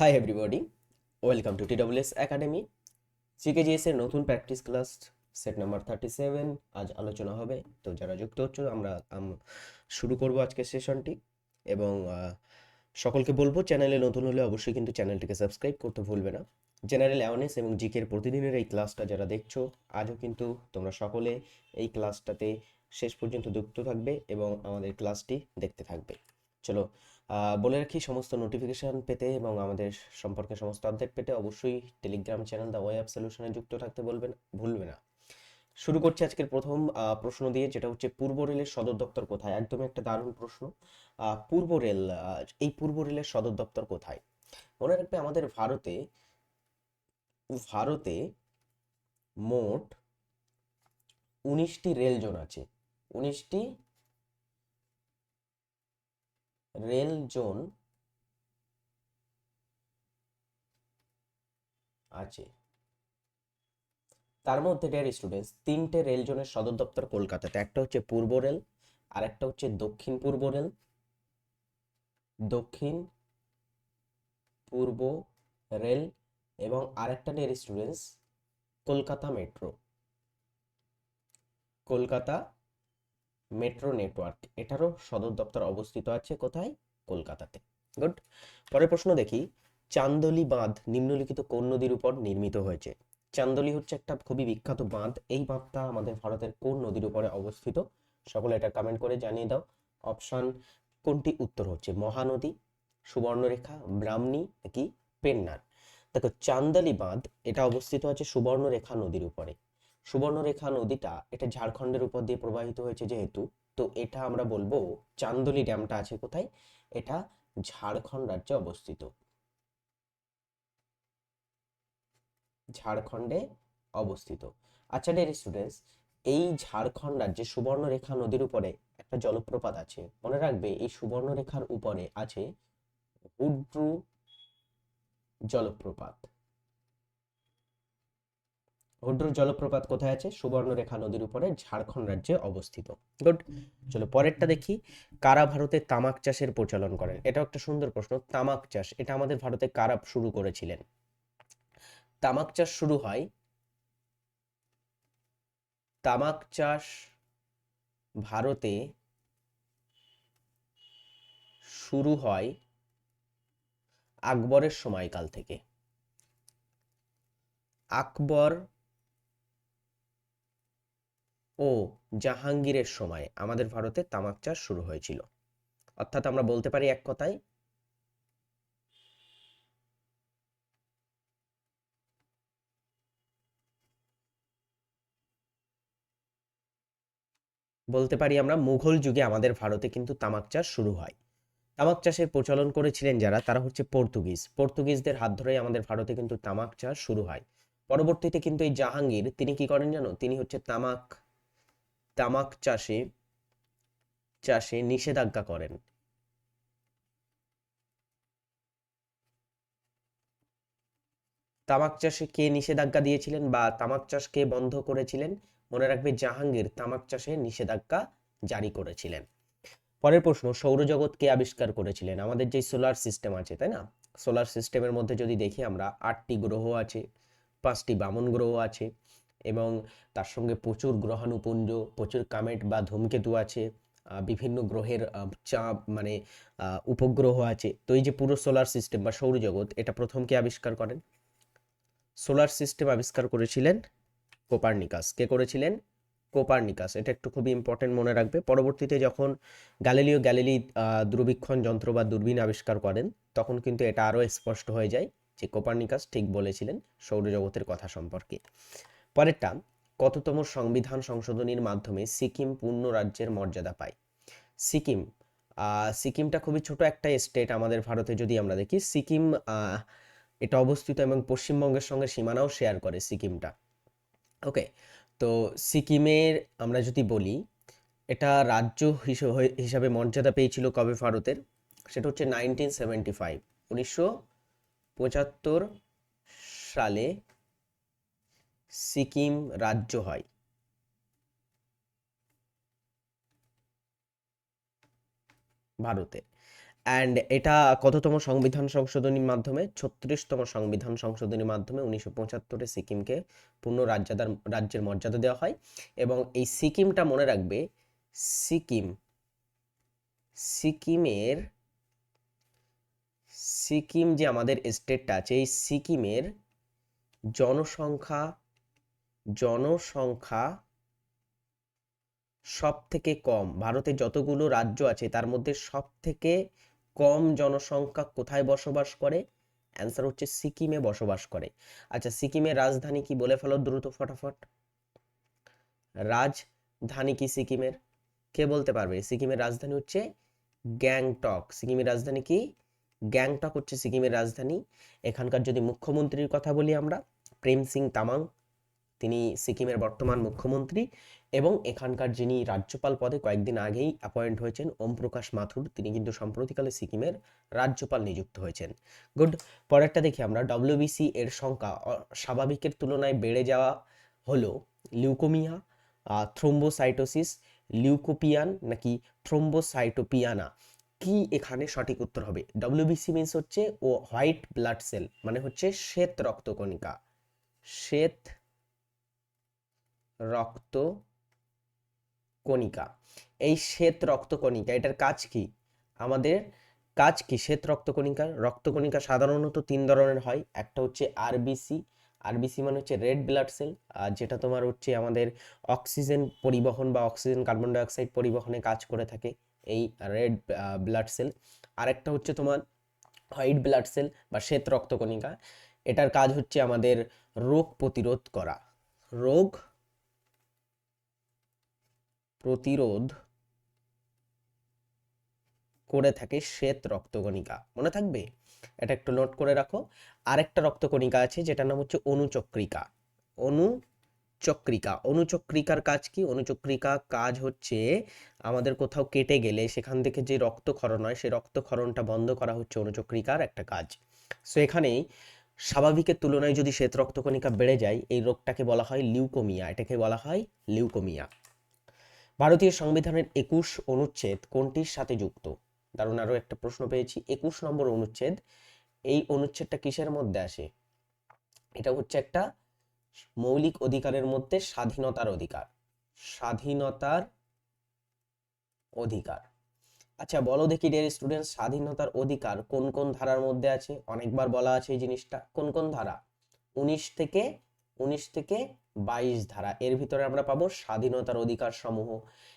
Hi everybody welcome to TWS academy CKGS এর নতুন practice class set number thirty seven আজ আলোচনা হবে, তো যারা যুক্ত হচ্ছে, আমরা আম- শুরু করব আজকের সেশনটি এবং সকলকে বলব চ্যানেলে নতুন হলে অবশ্যই কিন্তু চ্যানেলটিকে সাবস্ক্রাইব করতে ভুলবে না। জেনারেল অ্যাওয়ারনেস এবং জিকের প্রতিদিনের এই ক্লাসটা যারা দেখছ, আজও কিন্তু তোমরা সকলে এই ক্লাসটাতে শেষ পর্যন্ত যুক্ত থাকবে এবং আমাদের ক্লাসটি দেখতে থাকবে। চলো বলে রাখি, সমস্ত নোটিফিকেশান পেতে এবং আমাদের সম্পর্কে সমস্ত আপডেট পেতে অবশ্যই Telegram channel the way app সলিউশনে যুক্ত থাকতে বলবেন, ভুলবে না। শুরু করছি আজকের প্রথম প্রশ্ন দিয়ে, যেটা হচ্ছে, পূর্ব রেলের সদর দপ্তর কোথায়? একদমই একটা দারুণ প্রশ্ন। পূর্ব রেল এই পূর্ব রেলের সদর দপ্তর কোথায়? মনে রাখবে, আমাদের ভারতে ভারতে মোট উনিশটি রেল জোন আছে। উনিশটি রেল জোন আছে। তার মধ্যে ডিয়ার স্টুডেন্টস তিনটে রেল জোনের সদর দপ্তর কলকাতাতে। একটা হচ্ছে পূর্ব রেল আর একটা হচ্ছে দক্ষিণ পূর্ব রেল। দক্ষিণ, পূর্ব রেল এবং আরেকটা dear students Kolkata metro. Kolkata metro network. এটারও সদর দপ্তর অবস্থিত আছে কোথায়? কলকাতাতে। গুড। পরের প্রশ্ন দেখি। চান্দলি বাঁধ নিম্নলিখিত কোন নদীর উপর নির্মিত হয়েছে? চান্দলি হচ্ছে একটা খুবই বিখ্যাত বাঁধ। এই বাঁধটা আমাদের ভারতের কোন নদীর উপরে অবস্থিত? সকলে এটা কমেন্ট করে জানিয়ে দাও। অপশন কোনটি? উত্তর হচ্ছে মহানদী, সুবর্ণরেখা ব্রাহ্মণী নাকি পেন্নার? দেখো চান্দালি বাঁধ এটা অবস্থিত আছে সুবর্ণরেখা নদীর উপরে। সুবর্ণরেখা নদীটা এটা ঝাড়খণ্ডের উপর দিয়ে প্রবাহিত হয়েছে যেহেতু, তো এটা আমরা বলব চান্দলি ড্যামটা আছে কোথায়? এটা ঝাড়খণ্ড রাজ্যে অবস্থিত। ঝাড়খণ্ডে অবস্থিত। আচ্ছা ডিয়ার স্টুডেন্টস এই ঝাড়খণ্ড রাজ্যে সুবর্ণরেখা নদীর উপরে একটা জলপ্রপাত আছে। মনে রাখবে এই সুবর্ণরেখার উপরে আছে হুড্রু জলপ্রপাত। হুড্রু জলপ্রপাত কোথায় আছে? সুবর্ণরেখা নদীর উপরে ঝাড়খণ্ড রাজ্যে অবস্থিত। গুড চলো পরেরটা দেখি। কারা ভারতে তামাক চাষের প্রচলন করেন? এটাও একটা সুন্দর প্রশ্ন। তামাক চাষ, এটা আমাদের ভারতে কারা শুরু করেছিলেন? তামাক চাষ শুরু হয়, তামাক চাষ ভারতে শুরু হয় আকবরের সময়কাল থেকে। আকবর ও জাহাঙ্গীরের সময় আমাদের ভারতে তামাক চাষ শুরু হয়েছিল। অর্থাৎ আমরা বলতে পারি এক কথায়, বলতে পারি আমরা মুঘল যুগে আমাদের ভারতে কিন্তু তামাক চাষ শুরু হয়। তামাক চাষের প্রচলন করেছিলেন যারা, তারা হচ্ছে পর্তুগিজ। পর্তুগিজদের হাত ধরেই আমাদের ভারতে কিন্তু তামাক চাষ শুরু হয়। পরবর্তীতে কিন্তু এই জাহাঙ্গীর, তিনি কি করেন জানো? তিনি হচ্ছে তামাক তামাক চাষে চাষে নিষেধাজ্ঞা করেন। তামাক চাষে কে নিষেধাজ্ঞা দিয়েছিলেন বা তামাক চাষ কে বন্ধ করেছিলেন? মনে রাখবে জাহাঙ্গীর তামাক চাষে নিষেধাজ্ঞা জারি করেছিলেন। পরের প্রশ্ন, সৌরজগৎ কে আবিষ্কার করেছিলেন? আমাদের যে সোলার সিস্টেম আছে, তাই না? সোলার সিস্টেমের মধ্যে যদি দেখি আমরা, আটটি গ্রহ আছে, পাঁচটি বামন গ্রহ আছে এবং তার সঙ্গে প্রচুর গ্রহাণুপুঞ্জ, প্রচুর কামেট বা ধূমকেতু আছে বিভিন্ন গ্রহের চাপ মানে উপগ্রহ আছে। তো এই যে পুরো সোলার সিস্টেম বা সৌরজগৎ, এটা প্রথম কে আবিষ্কার করেন? সোলার সিস্টেম আবিষ্কার করেছিলেন কোপার্নিকাস। কে করেছিলেন? কোপার্নিকাস। এটা একটু খুবই ইম্পর্টেন্ট মনে রাখবে। পরবর্তীতে যখন গ্যালিলিও গ্যালিলি দূরবীক্ষণ যন্ত্র বা দূরবীন আবিষ্কার করেন, তখন কিন্তু এটা আরও স্পষ্ট হয়ে যায় যে কোপার্নিকাস ঠিক বলেছিলেন সৌরজগতের কথা সম্পর্কে। পরেরটা কততম সংবিধান সংশোধনীর মাধ্যমে সিকিম পূর্ণ রাজ্যের মর্যাদা পায়? সিকিম সিকিমটা খুবই ছোট একটা স্টেট আমাদের ভারতে যদি আমরা দেখি, সিকিম এটা অবস্থিত এবং পশ্চিমবঙ্গের সঙ্গে সীমানাও শেয়ার করে সিকিমটা। ওকে তো সিকিমের আমরা যদি বলি, এটা রাজ্য হিস- হিসাবে মর্যাদা পেয়েছিল কবে ভারতের? সেটা হচ্ছে নাইনটিন সেভেন্টি ফাইভ উনিশশো পঁচাত্তর সালে সিকিম রাজ্য হয়। ভারতের অ্যান্ড এটা কততম সংবিধান সংশোধনীর মাধ্যমে? ছত্রিশতম সংবিধান সংশোধনীর মাধ্যমে উনিশশো পঁচাত্তরে সিকিমকে পূর্ণ রাজ্যাদার রাজ্যের মর্যাদা দেওয়া হয়। এবং এই সিকিমটা মনে রাখবে, সিকিম, সিকিমের, সিকিম যে আমাদের স্টেটটা আছে, এই সিকিমের জনসংখ্যা জনসংখ্যা সব থেকে কম। ভারতে যতগুলো রাজ্য আছে, তার মধ্যে সব থেকে কম জনসংখ্যা কোথায় বসবাস করে? অ্যান্সার হচ্ছে সিকিমে বসবাস করে। আচ্ছা সিকিমের রাজধানী কি বলে ফেলো দ্রুত, ফটাফট। রাজধানী কি সিকিমের? কে বলতে পারবে? সিকিমের রাজধানী হচ্ছে গ্যাংটক। সিকিমের রাজধানী কি? গ্যাংটক হচ্ছে সিকিমের রাজধানী। এখানকার যদি মুখ্যমন্ত্রীর কথা বলি আমরা, প্রেম সিং তামাং। তিনি সিকিমের বর্তমান মুখ্যমন্ত্রী এবং এখানকার যিনি রাজ্যপাল পদে কয়েকদিন আগেই অ্যাপয়েন্ট হয়েছেন ওম প্রকাশ মাথুর। তিনি কিন্তু সম্প্রতিকালে সিকিমের রাজ্যপাল নিযুক্ত হয়েছেন। গুড পরেরটা দেখি আমরা। ডব্লিউবিসি এর সংখ্যা স্বাভাবিকের তুলনায় বেড়ে যাওয়া হলো লিউকোমিয়া থ্রোম্বোসাইটোসিস, লিউকোপিয়ান নাকি থ্রোম্বোসাইটোপিয়ানা। কি এখানে সঠিক উত্তর হবে? ডব্লিউবিসি মিন্স হচ্ছে ও হোয়াইট ব্লাড সেল মানে হচ্ছে শ্বেত রক্তকণিকা। শ্বেত রক্ত কণিকা। এই শ্বেত রক্তকণিকা এটার কাজ কি? আমাদের কাজ কি? শ্বেত রক্তকণিকা রক্তকণিকা সাধারণত তিন ধরনের হয়। একটা হচ্ছে আরবিসি আরবিসি মানে হচ্ছে রেড ব্লাড সেল আর যেটা তোমার হচ্ছে আমাদের অক্সিজেন পরিবহন বা অক্সিজেন কার্বন ডাইঅক্সাইড পরিবহনে কাজ করে থাকে এই রেড ব্লাড সেল আরেকটা হচ্ছে তোমার হোয়াইট ব্লাড সেল বা শ্বেত রক্তকণিকা এটার কাজ হচ্ছে আমাদের রোগ প্রতিরোধ করা। রোগ প্রতিরোধ করে থাকে শ্বেত রক্তকণিকা। মনে থাকবে? এটা একটু নোট করে রাখো। আরেকটা রক্তকণিকা আছে, যেটার নাম হচ্ছে অনুচক্রিকা। অনুচক্রিকা। অনুচক্রিকার কাজ কি? অনুচক্রিকা কাজ হচ্ছে আমাদের কোথাও কেটে গেলে, সেখান থেকে যে রক্তক্ষরণ হয়, সেই রক্তক্ষরণটা বন্ধ করা হচ্ছে অনুচক্রিকার একটা কাজ। সো এখানে স্বাভাবিকের তুলনায় যদি শ্বেত রক্তকণিকা বেড়ে যায়, এই রোগটাকে বলা হয় লিউকোমিয়া। এটাকে বলা হয় লিউকোমিয়া। ভারতীয় সংবিধানের একুশ অনুচ্ছেদ কোনটির সাথে যুক্ত? দারুণ আরও একটা প্রশ্ন পেয়েছি। একুশ নম্বর অনুচ্ছেদ, এই অনুচ্ছেদটা কিসের মধ্যে আসে? এটা হচ্ছে একটা মৌলিক অধিকারের মধ্যে স্বাধীনতার অধিকার। স্বাধীনতার অধিকার। আচ্ছা বলো দেখি ডিয়ার স্টুডেন্ট স্বাধীনতার অধিকার কোন কোন ধারার মধ্যে আছে? অনেকবার বলা আছে এই জিনিসটা। কোন কোন ধারা? উনিশ থেকে উনিশ থেকে বাইশ ধারা। এর ভিতরে আমরা পাবো স্বাধীনতার অধিকার সমূহ।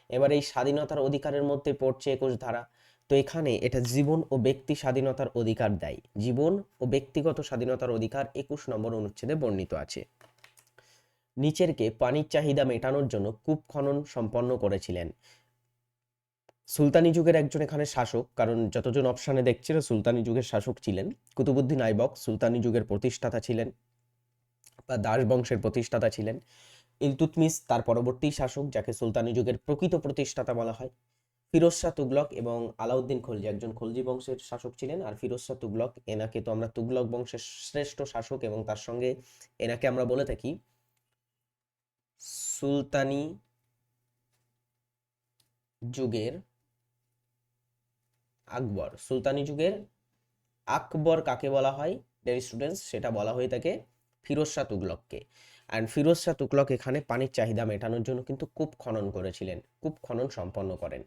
এবার এই স্বাধীনতার অধিকারের মধ্যে পড়ছে একুশ ধারা। তো এখানে এটা জীবন ও ব্যক্তি স্বাধীনতার অধিকার দেয়। জীবন ও ব্যক্তিগত স্বাধীনতার অধিকার একুশ নম্বর অনুচ্ছেদে বর্ণিত আছে। নিচেরকে পানির চাহিদা মেটানোর জন্য কূপ খনন সম্পন্ন করেছিলেন। সুলতানি যুগের একজন এখানে শাসক, কারণ যতজন অপশানে দেখছিল সুলতানি যুগের শাসক ছিলেন। কুতুবুদ্দিন আইবক সুলতানি যুগের প্রতিষ্ঠাতা ছিলেন। বা দাস বংশের প্রতিষ্ঠাতা ছিলেন। ইলতুতমিস তার পরবর্তী শাসক, যাকে সুলতানি যুগের প্রকৃত প্রতিষ্ঠাতা বলা হয়। ফিরোজ শাহ তুগলক এবং আলাউদ্দিন খলজি একজন খলজি বংশের শাসক ছিলেন। আর ফিরোজ শাহ তুগলক, এনাকে তো আমরা তুগলক বংশের শ্রেষ্ঠ শাসক এবং তার সঙ্গে এনাকে আমরা বলে থাকি সুলতানি যুগের আকবর। সুলতানি যুগের আকবর কাকে বলা হয়? ডেয়ার স্টুডেন্টস সেটা বলা হয়ে থাকে ফিরোজ শাহ তুগলককে। অ্যান্ড ফিরোজ শাহ তুগলক এখানে পানির চাহিদা মেটানোর জন্য কিন্তু কূপ খনন করেছিলেন, কূপ খনন সম্পন্ন করেন।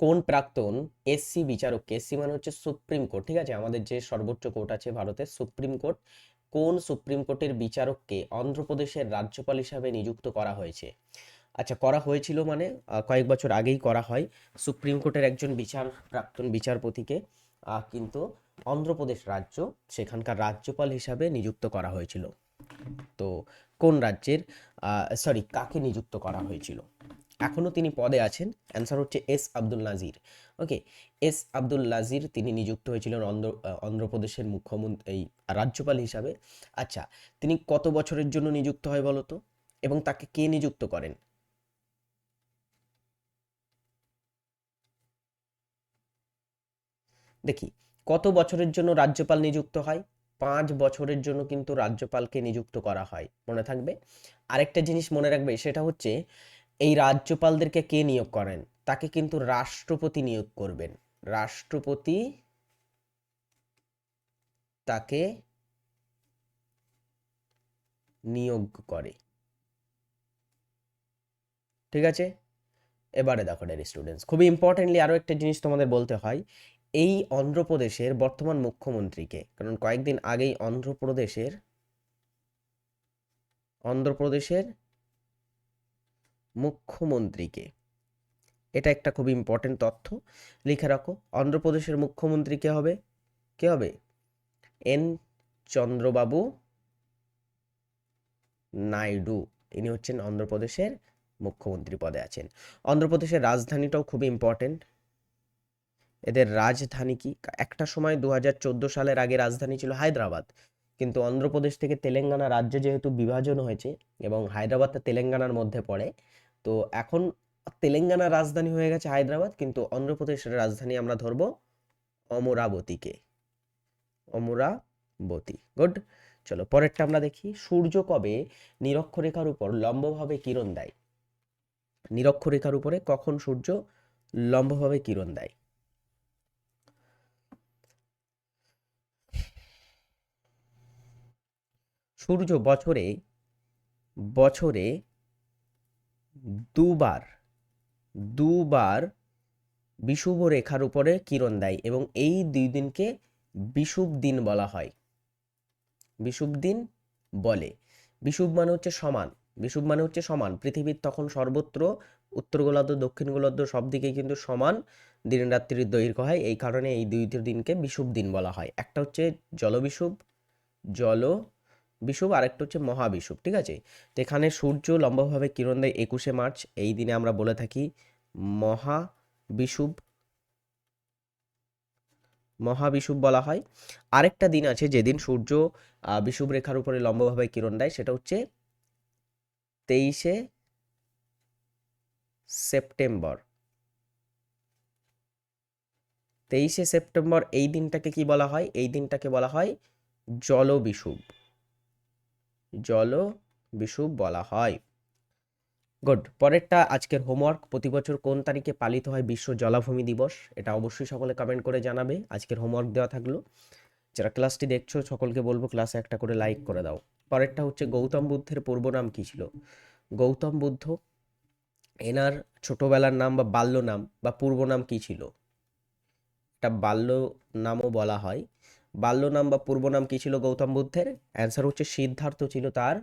কোন প্রাক্তন এসসি বিচারককে এসসি মানে হচ্ছে সুপ্রিম কোর্ট, ঠিক আছে? আমাদের যে সর্বোচ্চ কোর্ট আছে ভারতের সুপ্রিম কোর্ট, কোন সুপ্রিম কোর্টের বিচারককে অন্ধ্রপ্রদেশের রাজ্যপাল হিসাবে নিযুক্ত করা হয়েছে? আচ্ছা করা হয়েছিল মানে কয়েক বছর আগেই করা হয়। সুপ্রিম কোর্টের একজন বিচার, প্রাক্তন বিচারপতিকে কিন্তু অন্ধ্রপ্রদেশ রাজ্য সেখানকার রাজ্যপাল হিসাবে নিযুক্ত করা হয়েছিল। তো কোন রাজ্যের সরি কাকে নিযুক্ত করা হয়েছিল? এখনও তিনি পদে আছেন। অ্যান্সার হচ্ছে S Abdul Nazeer. Okay S Abdul Nazeer তিনি নিযুক্ত হয়েছিলেন অন্ধ্র অন্ধ্রপ্রদেশের মুখ্যমন্ত্রী, এই রাজ্যপাল হিসাবে। আচ্ছা তিনি কত বছরের জন্য নিযুক্ত হয় বলতো এবং তাকে কে নিযুক্ত করেন? দেখি কত বছরের জন্য রাজ্যপাল নিযুক্ত হয়? পাঁচ বছরের জন্য কিন্তু রাজ্যপালকে নিযুক্ত করা হয়। মনে থাকবে? আরেকটা জিনিস মনে রাখবে, সেটা হচ্ছে এই রাজ্যপালদেরকে কে নিয়োগ করেন? তাকে কিন্তু রাষ্ট্রপতি নিয়োগ করবেন। রাষ্ট্রপতি তাকে নিয়োগ করে। ঠিক আছে? এবারে দেখো ডের স্টুডেন্টস খুবই ইম্পর্টেন্টলি আরও একটা জিনিস তোমাদের বলতে হয়। এই অন্ধ্রপ্রদেশের বর্তমান মুখ্যমন্ত্রীকে, কারণ কয়েকদিন আগেই অন্ধ্রপ্রদেশের অন্ধ্রপ্রদেশের মুখ্যমন্ত্রীকে। এটা একটা খুব ইম্পর্টেন্ট তথ্য। লিখে রাখো, অন্ধ্রপ্রদেশের মুখ্যমন্ত্রী কে হবে? কে হবে? এন চন্দ্রবাবু নাইডু। ইনি হচ্ছেন অন্ধ্রপ্রদেশের মুখ্যমন্ত্রী পদে আছেন। অন্ধ্রপ্রদেশের রাজধানীটাও খুব ইম্পর্টেন্ট এদের রাজধানী কি? একটা সময় দু হাজার চোদ্দ সালের আগে রাজধানী ছিল হায়দ্রাবাদ। কিন্তু অন্ধ্রপ্রদেশ থেকে তেলেঙ্গানা রাজ্য যেহেতু বিভাজন হয়েছে এবং হায়দ্রাবাদটা তেলেঙ্গানার মধ্যে পড়ে, তো এখন তেলেঙ্গানার রাজধানী হয়ে গেছে হায়দ্রাবাদ, কিন্তু অন্ধ্রপ্রদেশের রাজধানী আমরা ধরবো অমরাবতীকে। অমরাবতী। গুড। চলো পরেরটা আমরা দেখি। সূর্য কবে নিরক্ষরেখার উপর লম্বভাবে কিরণ দেয়? নিরক্ষরেখার উপরে কখন সূর্য লম্বভাবে কিরণ দেয়? সূর্য বছরে বছরে দুবার দুবার বিষুব রেখার উপরে কিরণ দেয় এবং এই দুই দিনকে বিষুব দিন বলা হয়। বিষুব দিন বলে। বিষুব মানে হচ্ছে সমান। বিষুব মানে হচ্ছে সমান। পৃথিবীর তখন সর্বত্র উত্তর গোলার্ধ, দক্ষিণ গোলার্ধ সব দিকেই কিন্তু সমান দিন রাত্রির দৈর্ঘ্য হয়। এই কারণে এই দুই দিনকে বিষুব দিন বলা হয়। একটা হচ্ছে জলবিষুব জল বিষুব আরেকটা হচ্ছে মহাবিষুব ঠিক আছে? তো এখানে সূর্য লম্বাভাবে কিরণ দেয় একুশে মার্চ। এই দিনে আমরা বলে থাকি মহাবিষুব মহাবিষুব বলা হয়। আরেকটা দিন আছে যেদিন সূর্য বিষুব রেখার উপরে লম্বভাবে কিরণ দেয়, সেটা হচ্ছে তেইশে সেপ্টেম্বর। তেইশে সেপ্টেম্বর, এই দিনটাকে কি বলা হয়? এই দিনটাকে বলা হয় জলবিষুব জল বিষুব বলা হয়। গুড পরেরটা, আজকের হোমওয়ার্ক প্রতি বছর কোন তারিখে পালিত হয় বিশ্ব জলাভূমি দিবস? এটা অবশ্যই সকলে কমেন্ট করে জানাবে। আজকের হোমওয়ার্ক দেওয়া থাকল। যারা ক্লাসটি দেখছ, সকলকে বলব ক্লাসে একটা করে লাইক করে দাও। পরেরটা হচ্ছে, গৌতম বুদ্ধের পূর্ব নাম কী ছিল? গৌতম বুদ্ধ, এনার ছোটবেলার নাম বা বাল্য নাম বা পূর্ব নাম কী ছিল? এটা বাল্য নামও বলা হয়। বাল্য নাম বা পূর্ব নাম কী ছিল গৌতম বুদ্ধের? অ্যান্সার হচ্ছে সিদ্ধার্থ ছিল তার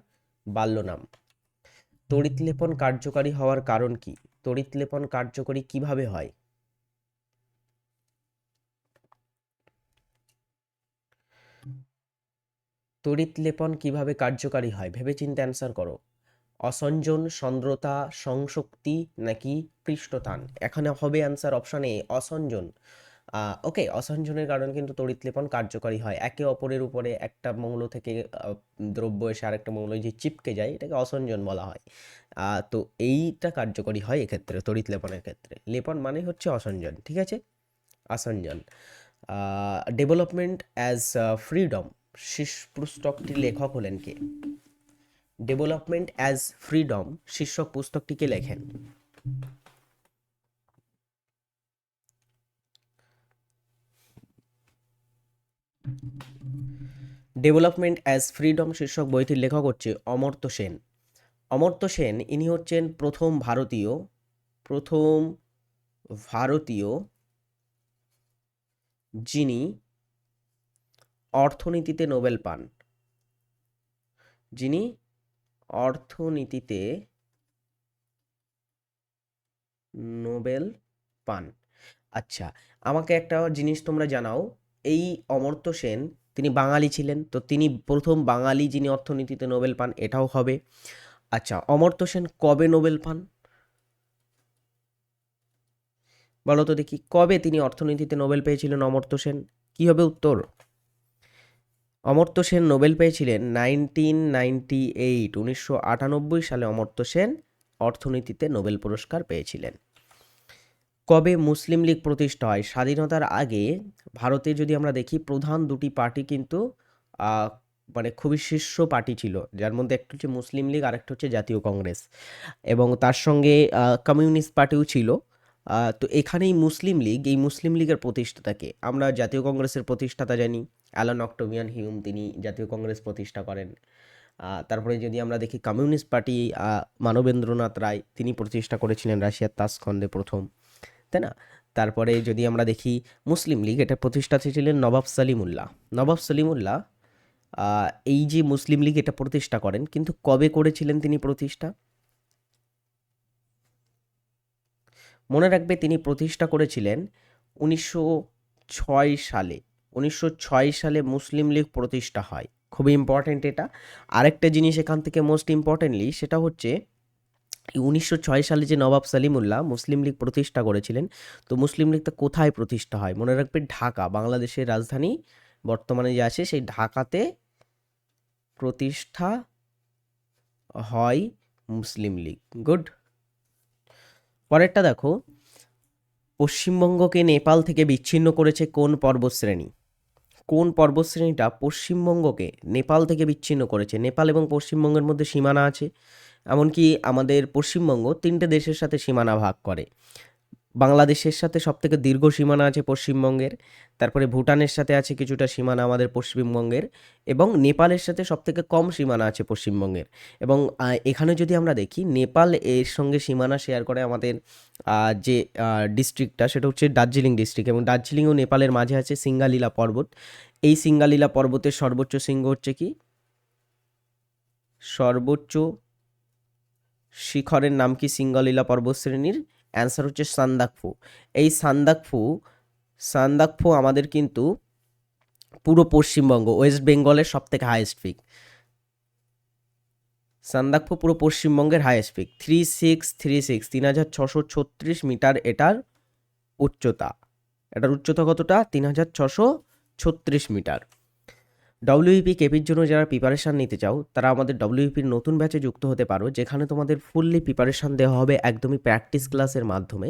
বাল্য নাম। তড়িৎ লেপন কার্যকারী হওয়ার কারণ কি? তড়িৎ লেপন কার্যকরী কীভাবে হয়? তড়িৎ লেপন কীভাবে কার্যকারী হয়? ভেবেচিন্তে অ্যান্সার করো। অসঞ্জন, সন্দ্রতা, সংশক্তি নাকি পৃষ্ঠতান? এখানে হবে অ্যান্সার অপশান এ অসঞ্জন। ওকে অসঞ্জনের কারণ কিন্তু তড়িৎ লেপন কার্যকরী হয়। একে অপরের উপরে একটা মৌল থেকে দ্রব্য এসে আরেকটা মৌল যে চিপকে যায়, এটাকে অসঞ্জন বলা হয়। তো এইটা কার্যকরী হয় এক্ষেত্রে, তড়িৎ লেপনের ক্ষেত্রে। লেপন মানে হচ্ছে অসঞ্জন ঠিক আছে? আসঞ্জন ডেভেলপমেন্ট অ্যাজ ফ্রিডম শীর্ষ পুস্তকটির লেখক হলেন কে? ডেভেলপমেন্ট অ্যাজ ফ্রিডম শীর্ষক পুস্তকটিকে লেখেন? ডেভেলপমেন্ট অ্যাজ ফ্রিডম শীর্ষক বইটির লেখক হচ্ছে অমর্ত্য সেন। অমর্ত্য সেন, ইনি হচ্ছেন প্রথম ভারতীয় প্রথম ভারতীয় যিনি অর্থনীতিতে নোবেল পান। যিনি অর্থনীতিতে নোবেল পান। আচ্ছা আমাকে একটা জিনিস তোমরা জানাও। এই অমর্ত্য সেন, তিনি বাঙালি ছিলেন, তো তিনি প্রথম বাঙালি যিনি অর্থনীতিতে নোবেল পান, এটাও হবে। আচ্ছা অমর্ত্য সেন কবে নোবেল পান? বলো তো দেখি, কবে তিনি অর্থনীতিতে নোবেল পেয়েছিলেন অমর্ত্য সেন? কী হবে উত্তর? অমর্ত্য সেন নোবেল পেয়েছিলেন নাইনটিন নাইনটি এইট, উনিশশো আটানব্বই সালে অমর্ত্য সেন অর্থনীতিতে নোবেল পুরস্কার পেয়েছিলেন। কবে মুসলিম লীগ প্রতিষ্ঠা হয়? স্বাধীনতার আগে ভারতে যদি আমরা দেখি, প্রধান দুটি পার্টি কিন্তু মানে খুবই শীর্ষ পার্টি ছিল। যার মধ্যে একটা হচ্ছে মুসলিম লীগ আর আরেকটা হচ্ছে জাতীয় কংগ্রেস। এবং তার সঙ্গে কমিউনিস্ট পার্টিও ছিল। তো এখানেই মুসলিম লীগ, এই মুসলিম লীগের প্রতিষ্ঠাতাকে আমরা জাতীয় কংগ্রেসের প্রতিষ্ঠাতা জানি। অ্যালান অক্টোভিয়ান হিউম, তিনি জাতীয় কংগ্রেস প্রতিষ্ঠা করেন। তারপরে যদি আমরা দেখি, কমিউনিস্ট পার্টি মানবেন্দ্রনাথ রায়, তিনি প্রতিষ্ঠা করেছিলেন রাশিয়ার তাসখন্দে প্রথম। তাই না। তারপরে যদি আমরা দেখি মুসলিম লীগ, এটা প্রতিষ্ঠাতা ছিলেন নবাব সালিমুল্লাহ। নবাব সালিমুল্লাহ এই যে মুসলিম লীগ এটা প্রতিষ্ঠা করেন, কিন্তু কবে করেছিলেন তিনি প্রতিষ্ঠা? মনে রাখবে তিনি প্রতিষ্ঠা করেছিলেন উনিশশো ছয় সালে। উনিশশো ছয় সালে মুসলিম লীগ প্রতিষ্ঠা হয়। খুবই ইম্পর্ট্যান্ট এটা। আরেকটা জিনিস এখান থেকে মোস্ট ইম্পর্টেন্টলি সেটা হচ্ছে উনিশশো ছয় সালে যে নবাব সালিমুল্লাহ মুসলিম লীগ প্রতিষ্ঠা করেছিলেন, তো মুসলিম লীগটা কোথায় প্রতিষ্ঠা হয়? মনে রাখবে ঢাকা, বাংলাদেশের রাজধানী বর্তমানে যে আছে, সেই ঢাকাতে প্রতিষ্ঠা হয় মুসলিম লীগ। গুড। পরেরটা দেখো, পশ্চিমবঙ্গকে নেপাল থেকে বিচ্ছিন্ন করেছে কোন পর্বতশ্রেণী কোন পর্বতশ্রেণীটা পশ্চিমবঙ্গকে নেপাল থেকে বিচ্ছিন্ন করেছে? নেপাল এবং পশ্চিমবঙ্গের মধ্যে সীমানা আছে। এমনকি আমাদের পশ্চিমবঙ্গ তিনটে দেশের সাথে সীমানা ভাগ করে। বাংলাদেশের সাথে সবথেকে দীর্ঘ সীমানা আছে পশ্চিমবঙ্গের, তারপরে ভুটানের সাথে আছে কিছুটা সীমানা আমাদের পশ্চিমবঙ্গের, এবং নেপালের সাথে সবথেকে কম সীমানা আছে পশ্চিমবঙ্গের। এবং এখানে যদি আমরা দেখি, নেপাল এর সঙ্গে সীমানা শেয়ার করে আমাদের যে ডিস্ট্রিক্টটা সেটা হচ্ছে দার্জিলিং ডিস্ট্রিক্ট এবং দার্জিলিং ও নেপালের মাঝে আছে সিঙ্গালীলা পর্বত। এই সিঙ্গালীলা পর্বতের সর্বোচ্চ শৃঙ্গ হচ্ছে কি? সর্বোচ্চ শিখরের নাম কি সিঙ্গলীলা পর্বতশ্রেণীর? অ্যান্সার হচ্ছে সান্দাকফু। এই সান্দাকফু সান্দাকফু আমাদের কিন্তু পুরো পশ্চিমবঙ্গ ওয়েস্ট বেঙ্গলের সব থেকে হাইয়েস্ট পিক সান্দাকফু পুরো পশ্চিমবঙ্গের highest peak three six three six তিন হাজার ছশো ছত্রিশ মিটার এটার উচ্চতা। এটার উচ্চতা কতটা? তিন হাজার ছশো ছত্রিশ মিটার। ডব্লিউপি কেপির জন্য যারা প্রিপারেশান নিতে চাও, তারা আমাদের ডব্লিউপির নতুন ব্যাচে যুক্ত হতে পারো, যেখানে তোমাদের ফুললি প্রিপারেশান দেওয়া হবে একদমই প্র্যাকটিস ক্লাসের মাধ্যমে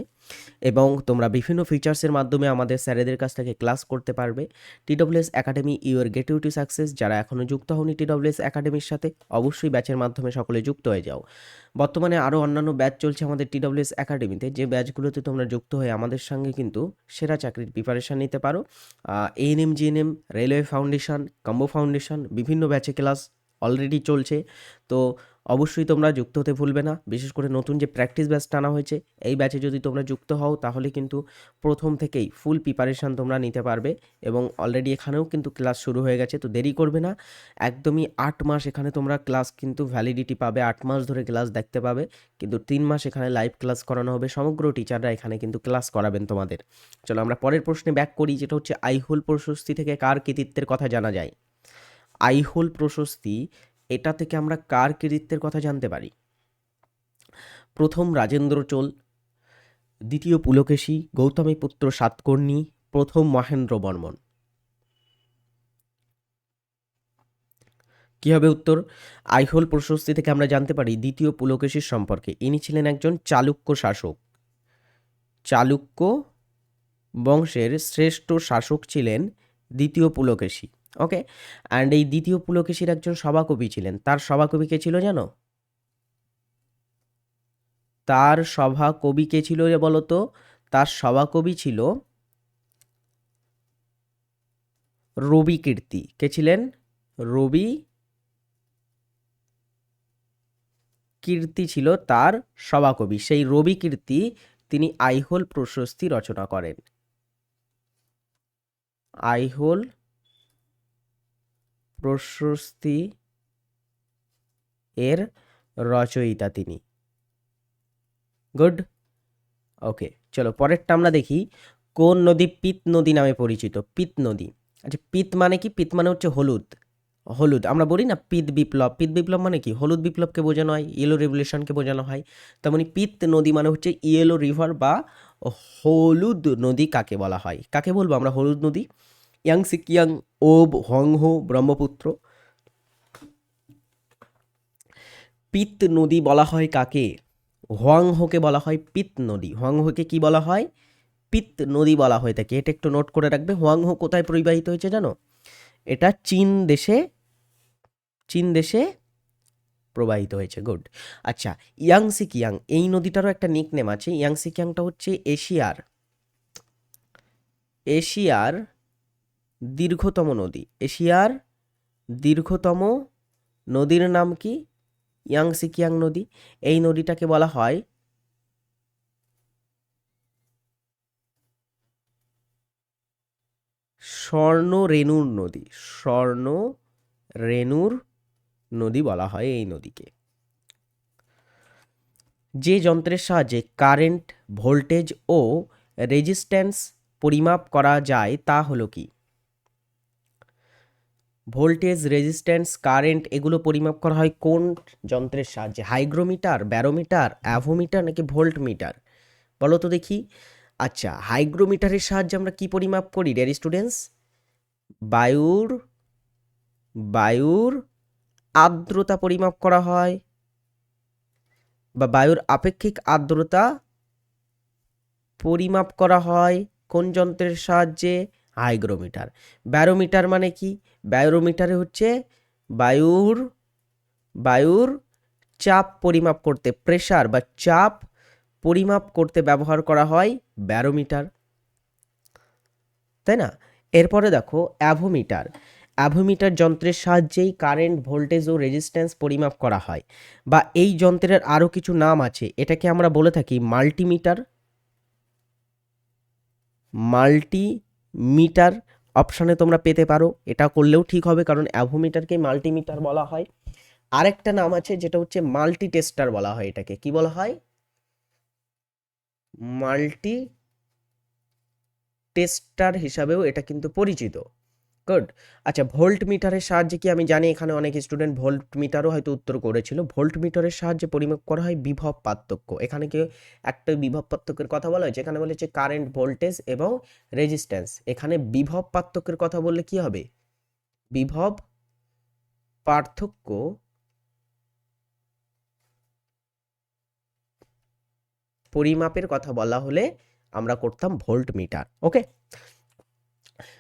এবং তোমরা বিভিন্ন ফিচার্সের মাধ্যমে আমাদের স্যারেদের কাছ থেকে ক্লাস করতে পারবে। TWS academy your get you to success যারা এখনও যুক্ত হওনি টিডব্লিউএস একাডেমির সাথে, অবশ্যই ব্যাচের মাধ্যমে সকলে যুক্ত হয়ে যাও। বর্তমানে আরও অন্যান্য ব্যাচ চলছে আমাদের টিডব্লিউএস একাডেমিতে যে ব্যাচগুলোতে তোমরা যুক্ত হয়ে আমাদের সঙ্গে কিন্তু সেরা চাকরির প্রিপারেশান নিতে পারো। ANM GNM railway foundation combo foundation বিভিন্ন ব্যাচে ক্লাস অলরেডি চলছে। তো অবশ্যই তোমরা যুক্ত হতে ভুলবে না। বিশেষ করে নতুন যে প্র্যাকটিস ব্যাচ টানা হয়েছে, এই ব্যাচে যদি তোমরা যুক্ত হও, তাহলে কিন্তু প্রথম থেকেই ফুল প্রিপারেশান তোমরা নিতে পারবে এবং অলরেডি এখানেও কিন্তু ক্লাস শুরু হয়ে গেছে, তো দেরি করবে না। একদমই আট মাস এখানে তোমরা ক্লাস কিন্তু ভ্যালিডিটি পাবে, আট মাস ধরে ক্লাস দেখতে পাবে, কিন্তু তিন মাস এখানে লাইভ ক্লাস করানো হবে। সমগ্র টিচাররা এখানে কিন্তু ক্লাস করাবেন তোমাদের। চলো আমরা পরের প্রশ্নে ব্যাক করি, যেটা হচ্ছে আইহোল প্রশস্তি থেকে কার কৃতিত্বের কথা জানা যায়? আইহোল প্রশস্তি এটা থেকে আমরা কার কৃতিত্বের কথা জানতে পারি? প্রথম রাজেন্দ্র চোল, দ্বিতীয় পুলকেশী গৌতমীপুত্র সাতকর্ণী, প্রথম মহেন্দ্র বর্মন কি হবে উত্তর? আইহোল প্রশস্তি থেকে আমরা জানতে পারি দ্বিতীয় পুলকেশীর সম্পর্কে। ইনি ছিলেন একজন চালুক্য শাসক। চালুক্য বংশের শ্রেষ্ঠ শাসক ছিলেন দ্বিতীয় পুলকেশী। ওকে অ্যান্ড এই দ্বিতীয় পুলকেশীর একজন সভাকবি ছিলেন। তার সভাকবি কে ছিল জানো? তার সভা কবি কে ছিল বলতো? তার সভাকবি ছিল রবি কীর্তি। কে ছিলেন? রবি কীর্তি ছিল তার সভাকবি। সেই রবি কীর্তি তিনি আইহোল প্রশস্তি রচনা করেন। আইহোল প্রশস্তি এর রচয়িতা তিনি। গুড ওকে চলো পরেরটা আমরা দেখি। কোন নদী পিত নদী নামে পরিচিত? পিত নদী। আচ্ছা পিত মানে কি? পিত মানে হচ্ছে হলুদ। হলুদ, আমরা বলি না পিত বিপ্লব। পিত বিপ্লব মানে কি? হলুদ বিপ্লবকে বোঝানো হয় ইয়েলো রেভলিউশনকে বোঝানো হয়। তেমনি পিত নদী মানে হচ্ছে ইয়েলো রিভার বা হলুদ নদী কাকে বলা হয়? কাকে বলব আমরা? হলুদ নদী? Yang Tsekiang Ob Hwangho Brahmaputra পিত নদী বলা হয় কাকে? হোয়াংহোকে বলা হয় পিত নদী হোয়াংহোকে কি বলা হয়? পিত নদী বলা হয়ে থাকে এটা একটু নোট করে রাখবে। হোয়াংহো কোথায় পরিবাহিত হয়েছে জানো? এটা চীন দেশে চীন দেশে প্রবাহিত হয়েছে। গুড আচ্ছা ইয়াংসি কিয়াং এই নদীটারও একটা নিক নেম আছে ইয়াংসি কিয়াংটা হচ্ছে এশিয়ার। এশিয়ার দীর্ঘতম নদী। এশিয়ার দীর্ঘতম নদীর নাম কি? ইয়াংসি কিয়াং নদী। এই নদীটাকে বলা হয় স্বর্ণ রেণুর নদী। স্বর্ণ রেণুর নদী বলা হয় এই নদীকে। যে যন্ত্রের সাহায্যে কারেন্ট ভোল্টেজ ও রেজিস্ট্যান্স পরিমাপ করা যায় তা হলো কি? ভোল্টেজ রেজিস্ট্যান্স কারেন্ট এগুলো পরিমাপ করা হয় কোন যন্ত্রের সাহায্যে? হাইগ্রোমিটার, ব্যারোমিটার, অ্যাভোমিটার নাকি ভোল্ট মিটার বলো তো দেখি। আচ্ছা হাইগ্রোমিটারের সাহায্যে আমরা কি পরিমাপ করি ডেয়ার স্টুডেন্টস বায়ুর বায়ুর আর্দ্রতা পরিমাপ করা হয় বা বায়ুর আপেক্ষিক আর্দ্রতা পরিমাপ করা হয় কোন যন্ত্রের সাহায্যে? হাইগ্রোমিটার। ব্যারোমিটার মানে কি? ব্যারোমিটারে হচ্ছে বায়ুর বায়ুর চাপ পরিমাপ করতে প্রেশার বা চাপ পরিমাপ করতে ব্যবহার করা হয় ব্যারোমিটার। তাই না? এরপরে দেখো, অ্যাভোমিটার। অ্যাভোমিটার যন্ত্রের সাহায্যেই কারেন্ট, ভোল্টেজ ও রেজিস্ট্যান্স পরিমাপ করা হয় বা এই যন্ত্রের আরও কিছু নাম আছে। এটাকে আমরা বলে থাকি মাল্টিমিটার। মাল্টিমিটার অপশানে তোমরা পেতে পারো। এটা করলেও ঠিক হবে কারণ অ্যাভোমিটারকে মাল্টিমিটার বলা হয়। আরেকটা নাম আছে যেটা হচ্ছে মাল্টি টেস্টার বলা হয় এটাকে। কি বলা হয়? মাল্টি টেস্টার হিসাবেও এটা কিন্তু পরিচিত। গুড আচ্ছা ভোল্ট মিটারের সাহায্যে কি আমি জানি এখানে অনেক স্টুডেন্ট ভোল্ট মিটারও হয়তো উত্তর করেছিল। ভোল্ট মিটারের সাহায্যে পরিমাপ করা হয় বিভব পার্থক্য। এখানে কি একটা বিভব পার্থক্যের কথা বলা হয়েছে? এখানে বলেছে কারেন্ট ভোল্টেজ এবং রেজিস্ট্যান্স এখানে বিভব পার্থক্যের কথা বললে কি হবে? বিভব পার্থক্য পরিমাপের কথা বলা হলে আমরা করতাম ভোল্ট মিটার ওকে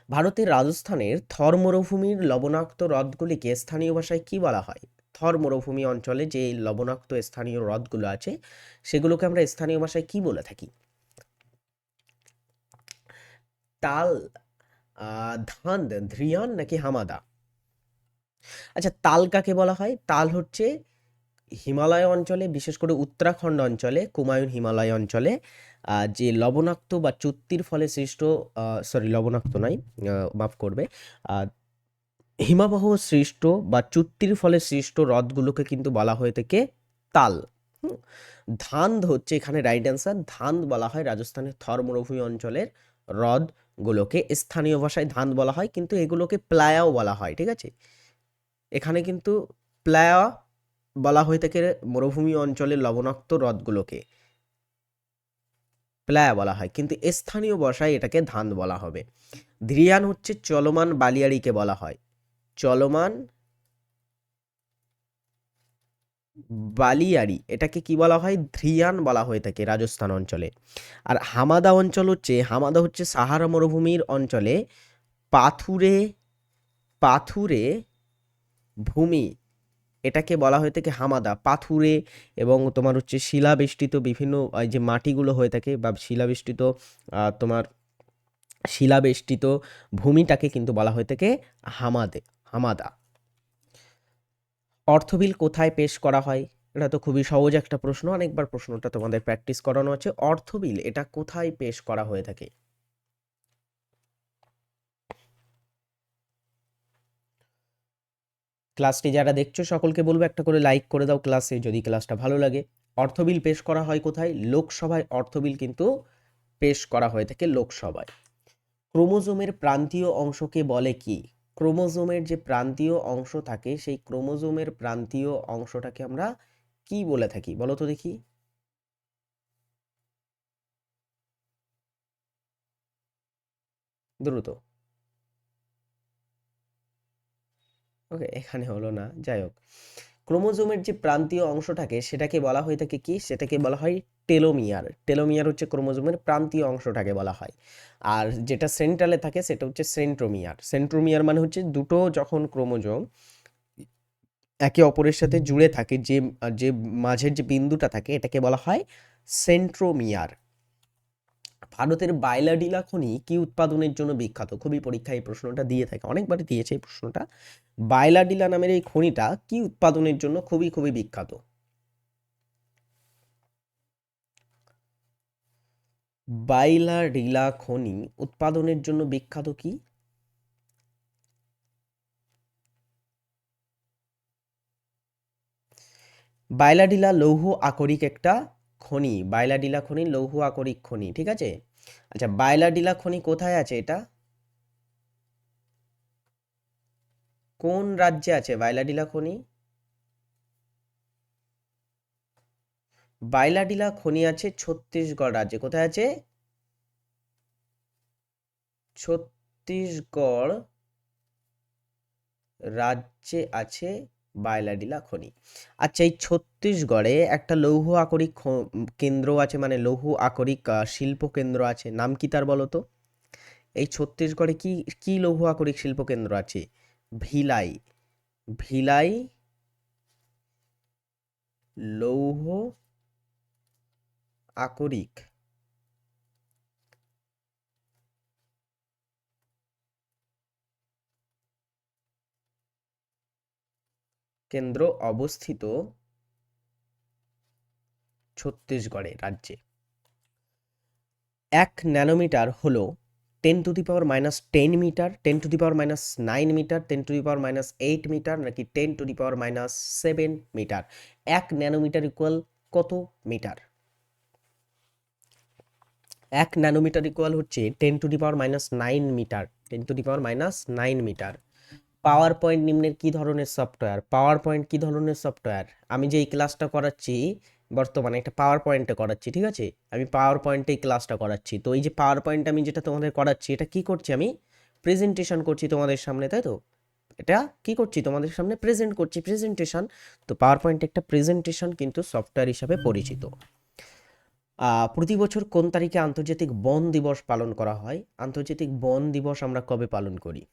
ভারতের রাজস্থানের থর মরুভূমির লবণাক্ত হ্রদগুলিকে স্থানীয় ভাষায় কি বলা হয়? থর মরুভূমি অঞ্চলে যে লবণাক্ত স্থানীয় হ্রদগুলো আছে, সেগুলোকে আমরা স্থানীয় ভাষায় কি বলে থাকি? তাল ধান ধ্রিয়ান নাকি হামাদা? আচ্ছা তাল কাকে বলা হয়? তাল হচ্ছে হিমালয় অঞ্চলে, বিশেষ করে উত্তরাখণ্ড অঞ্চলে, কুমায়ুন হিমালয় অঞ্চলে যে লবণাক্ত বা চুক্তির ফলে সৃষ্ট সরি লবণাক্ত নয় মাফ করবে হিমাবহ সৃষ্ট বা চুক্তির ফলে সৃষ্ট হ্রদগুলোকে কিন্তু বলা হয়ে থাকে তাল। ধান হচ্ছে এখানে রাইট অ্যান্সার ধান বলা হয় রাজস্থানের থর মরুভূমি অঞ্চলের হ্রদগুলোকে। স্থানীয় ভাষায় ধান বলা হয়, কিন্তু এগুলোকে প্লায়াও বলা হয়, ঠিক আছে? এখানে কিন্তু প্লায়া বলা হয়ে থাকে মরুভূমি অঞ্চলের লবণাক্ত হ্রদগুলোকে। প্লায়া বলা হয়। কিন্তু স্থানীয় ভাষায় এটাকে ধান বলা হবে। ধ্রিয়ান হচ্ছে চলমান বালিয়াড়িকে বলা হয়। চলমান বালিয়াড়ি, এটাকে কি বলা হয়? ধ্রিয়ান বলা হয়ে থাকে রাজস্থান অঞ্চলে। আর হামাদা অঞ্চল হচ্ছে, হামাদা হচ্ছে সাহারা মরুভূমির অঞ্চলে পাথুরে পাথুরে ভূমি এটাকে বলা হয়ে থাকে হামাদা, পাথুরে এবং তোমার হচ্ছে শিলাবেষ্টিত বিভিন্ন যে মাটিগুলো হয়ে থাকে বা শিলাবেষ্টিত তোমার শিলাবেষ্টিত ভূমিটাকে কিন্তু বলা হয়ে থাকে হামাদে, হামাদা। অর্থবিল কোথায় পেশ করা হয়? এটা তো খুবই সহজ একটা প্রশ্ন, অনেকবার প্রশ্নটা তোমাদের প্র্যাকটিস করানো আছে। অর্থবিল, এটা কোথায় পেশ করা হয়ে থাকে? ক্লাসটি যারা দেখছ সকলকে বলব একটা করে লাইক করে দাও ক্লাসে যদি ক্লাসটা ভালো লাগে। অর্থবিল পেশ করা হয় কোথায়? লোকসভায় অর্থবিল কিন্তু পেশ করা হয়ে থাকে লোকসভায়। ক্রোমোজোমের প্রান্তীয় অংশকে বলে কি? ক্রোমোজোমের যে প্রান্তীয় অংশ থাকে, সেই ক্রোমোজোমের প্রান্তীয় অংশটাকে আমরা কি বলে থাকি? বলো তো দেখি। দ্রুত। ওকে, এখানে হলো না। যাই হোক ক্রোমোজোমের যে প্রান্তীয় অংশ থাকে সেটাকে বলা হয়ে থাকে কি? সেটাকে বলা হয় টেলোমিয়ার। টেলোমিয়ার হচ্ছে ক্রোমোজোমের প্রান্তীয় অংশটাকে বলা হয়। আর যেটা সেন্ট্রালে থাকে সেটা হচ্ছে সেন্ট্রোমিয়ার। সেন্ট্রোমিয়ার মানে হচ্ছে দুটো যখন ক্রোমোজোম একে অপরের সাথে জুড়ে থাকে, যে যে মাঝের যে বিন্দুটা থাকে, এটাকে বলা হয় সেন্ট্রোমিয়ার। ভারতের বায়লাডিলা খনি কি উৎপাদনের জন্য বিখ্যাত? খুবই পরীক্ষায় এই প্রশ্নটা দিয়ে থাকে অনেকবার দিয়েছে এই প্রশ্নটা। বায়লাডিলা নামের এই খনিটা কি উৎপাদনের জন্য খুবই খুবই বিখ্যাত? বাইলাডিলা খনি উৎপাদনের জন্য বিখ্যাত কি? বাইলাডিলা লৌহ আকরিক একটা খনি বাইলাডিলা খনি লৌহ আকরিক খনি, ঠিক আছে? আচ্ছা বাইলাডিলা খনি কোথায় আছে এটা? কোন রাজ্যে আছে বাইলাডিলা খনি? বাইলাডিলা খনি আছে ছত্তিশগড় রাজ্যে। কোথায় আছে? ছত্তিশগড় রাজ্যে আছে বায়লাডিলা খনি। আচ্ছা এই ছত্তিশগড়ে একটা লৌহ আকরিক কেন্দ্র আছে মানে লৌহ আকরিক শিল্প কেন্দ্র আছে, নাম কি তার বলো তো? এই ছত্তিশগড়ে কি কি লৌহ আকরিক শিল্প কেন্দ্র আছে? ভিলাই। ভিলাই লৌহ আকরিক কেন্দ্র অবস্থিত ছত্তিশগড়ে রাজ্যে। এক ন্যানোমিটার হলো ten to the power minus ten metre ten to the power minus nine metre ten to the power minus eight metre নাকি ten to the power minus seven metre এক ন্যানোমিটার ইকুয়াল কত metre এক nanometre equal হচ্ছে ten to the power minus nine metre ten to the power minus nine metre power point নিম্নের কি ধরনের software power point কি ধরনের software আমি যে এই ক্লাসটা করাচ্ছি, বর্তমানে একটা পাওয়ার পয়েন্টে করাচ্ছি, ঠিক আছে? আমি পাওয়ার পয়েন্টে এই ক্লাসটা করাচ্ছি। তো এই যে পাওয়ার পয়েন্ট আমি যেটা তোমাদের করাচ্ছি, এটা কি করছি আমি? প্রেজেন্টেশন করছি তোমাদের সামনে, তাই তো? এটা কি করছি? তোমাদের সামনে প্রেজেন্ট করছি প্রেজেন্টেশন তো পাওয়ার পয়েন্ট একটা প্রেজেন্টেশন কিন্তু সফটওয়্যার হিসাবে পরিচিত। প্রতি বছর কোন তারিখে আন্তর্জাতিক বন দিবস পালন করা হয়? আন্তর্জাতিক বন দিবস আমরা কবে পালন করি?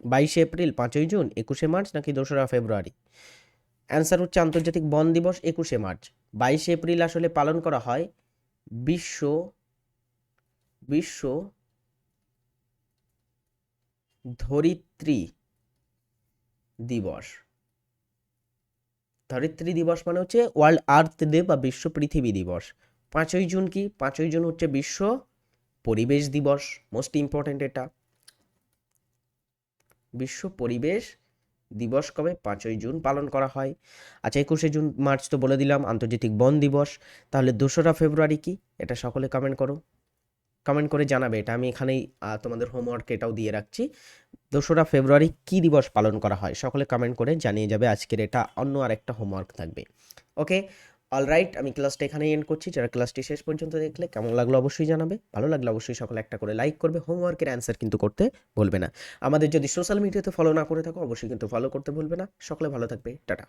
বাইশে এপ্রিল, পাঁচই জুন, একুশে মার্চ নাকি দোসরা ফেব্রুয়ারি? অ্যান্সার হচ্ছে আন্তর্জাতিক বন দিবস, একুশে মার্চ। বাইশে এপ্রিল আসলে পালন করা হয় বিশ্ব বিশ্ব ধরিত্রী দিবস। ধরিত্রী দিবস মানে হচ্ছে ওয়ার্ল্ড আর্থ ডে বা বিশ্ব পৃথিবী দিবস। পাঁচই জুন কি? পাঁচই জুন হচ্ছে বিশ্ব পরিবেশ দিবস, মোস্ট ইম্পর্ট্যান্ট এটা। বিশ্ব পরিবেশ দিবস কবে? পাঁচই জুন পালন করা হয়। আচ্ছা একুশে জুন মার্চ তো বলে দিলাম, আন্তর্জাতিক বন দিবস। তাহলে দোসরা ফেব্রুয়ারি কি? এটা সকলে কমেন্ট করো। কমেন্ট করে জানাবে। এটা আমি এখানেই তোমাদের হোমওয়ার্ক এটাও দিয়ে রাখছি। দোসরা ফেব্রুয়ারি কি দিবস পালন করা হয়? সকলে কমেন্ট করে জানিয়ে যাবে। আজকের এটা অন্য আর একটা হোমওয়ার্ক থাকবে। ওকে অলরাইট আমি ক্লাসটা এখানেই এন্ড করছি। যারা ক্লাসটি শেষ পর্যন্ত দেখলে কেমন লাগল অবশ্যই জানাবে। ভালো লাগলে অবশ্যই সকলে একটা করে লাইক করবে। হোমওয়ার্কের অ্যান্সার কিন্তু করতে ভুলবে না। আমাদের যদি সোশ্যাল মিডিয়াতে ফলো না করে থাকো, অবশ্যই কিন্তু ফলো করতে ভুলবে না। সকলে ভালো থাকবে। টাটা।